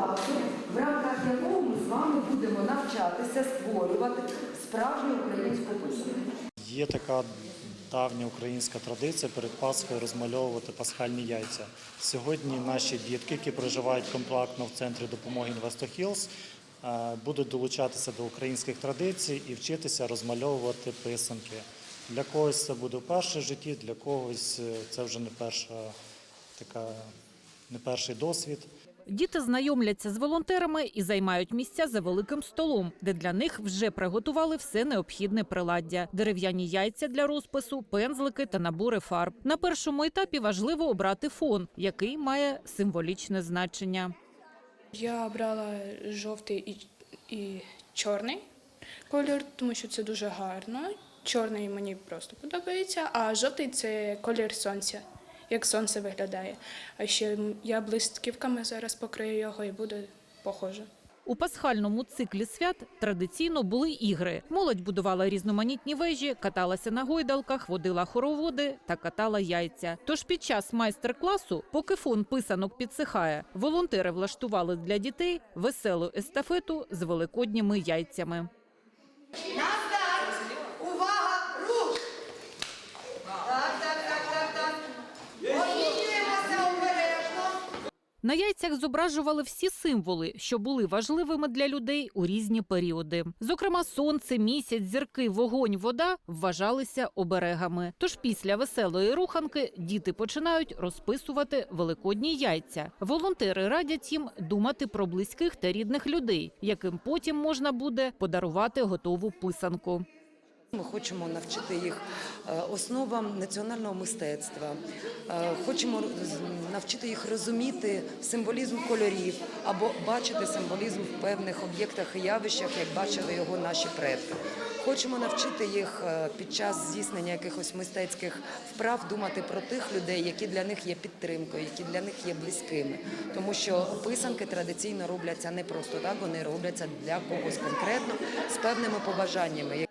засіб, в рамках якого ми з вами будемо навчатися створювати справжню українську писанку. Є така давня українська традиція перед Пасхою розмальовувати пасхальні яйця. Сьогодні наші дітки, які проживають компактно в центрі допомоги е, будуть долучатися до українських традицій і вчитися розмальовувати писанки. Для когось це буде вперше в житті, для когось е, це вже не перша така, не перший досвід. Діти знайомляться з волонтерами і займають місця за великим столом, де для них вже приготували все необхідне приладдя: дерев'яні яйця для розпису, пензлики та набори фарб. На першому етапі важливо обрати фон, який має символічне значення. Я обрала жовтий і, і чорний колір, тому що це дуже гарно. Чорний мені просто подобається, а жовтий це колір сонця, як сонце виглядає. А ще я блискавками зараз покрию його і буде похоже. У пасхальному циклі свят традиційно були ігри. Молодь будувала різноманітні вежі, каталася на гойдалках, водила хороводи та катала яйця. Тож під час майстер-класу, поки фон писанок підсихає, волонтери влаштували для дітей веселу естафету з великодніми яйцями. На старт! Увага! Руш! Так, так, так, так, так. Обмінюємося обережно. На яйцях зображували всі символи, що були важливими для людей у різні періоди. Зокрема, сонце, місяць, зірки, вогонь, вода вважалися оберегами. Тож після веселої руханки діти починають розписувати великодні яйця. Волонтери радять їм думати про близьких та рідних людей, яким потім можна буде подарувати готову писанку. Ми хочемо навчити їх е, основам національного мистецтва. Е, Хочемо навчити їх розуміти символізм кольорів або бачити символізм в певних об'єктах і явищах, як бачили його наші предки. Хочемо навчити їх е, під час здійснення якихось мистецьких вправ думати про тих людей, які для них є підтримкою, які для них є близькими. Тому що писанки традиційно робляться не просто так, вони робляться для когось конкретно з певними побажаннями.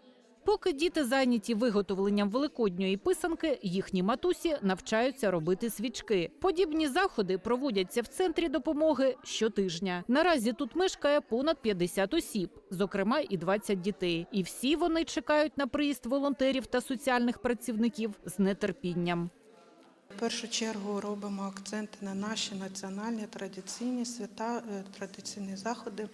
Поки діти зайняті виготовленням великодньої писанки, їхні матусі навчаються робити свічки. Подібні заходи проводяться в центрі допомоги щотижня. Наразі тут мешкає понад 50 осіб, зокрема і 20 дітей. І всі вони чекають на приїзд волонтерів та соціальних працівників з нетерпінням. В першу чергу робимо акценти на наші національні традиційні свята, е, традиційні заходи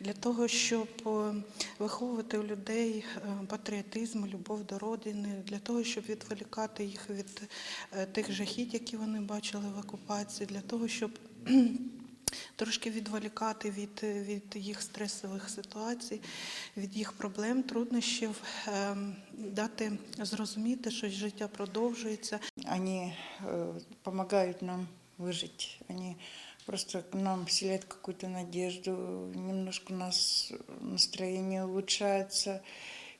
для того, щоб е, виховувати у людей е, патріотизм, любов до родини, для того, щоб відволікати їх від е, тих жахіть, які вони бачили в окупації, для того, щоб Трошки відволікати від, від їх стресових ситуацій, від їх проблем, труднощів, дати зрозуміти, що життя продовжується, Они э, помогают нам выжить. Они просто нам вселяют какую-то надежду. Немножко у нас настроение улучшается.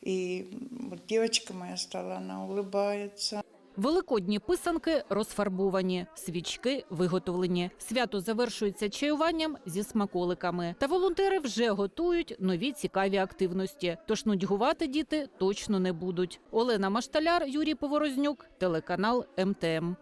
И вот девочка моя стала, она улыбается. Великодні писанки розфарбовані, свічки виготовлені. Свято завершується чаюванням зі смаколиками. Та волонтери вже готують нові цікаві активності. Тож нудьгувати діти точно не будуть. Олена Машталяр, Юрій Поворознюк, телеканал МТМ.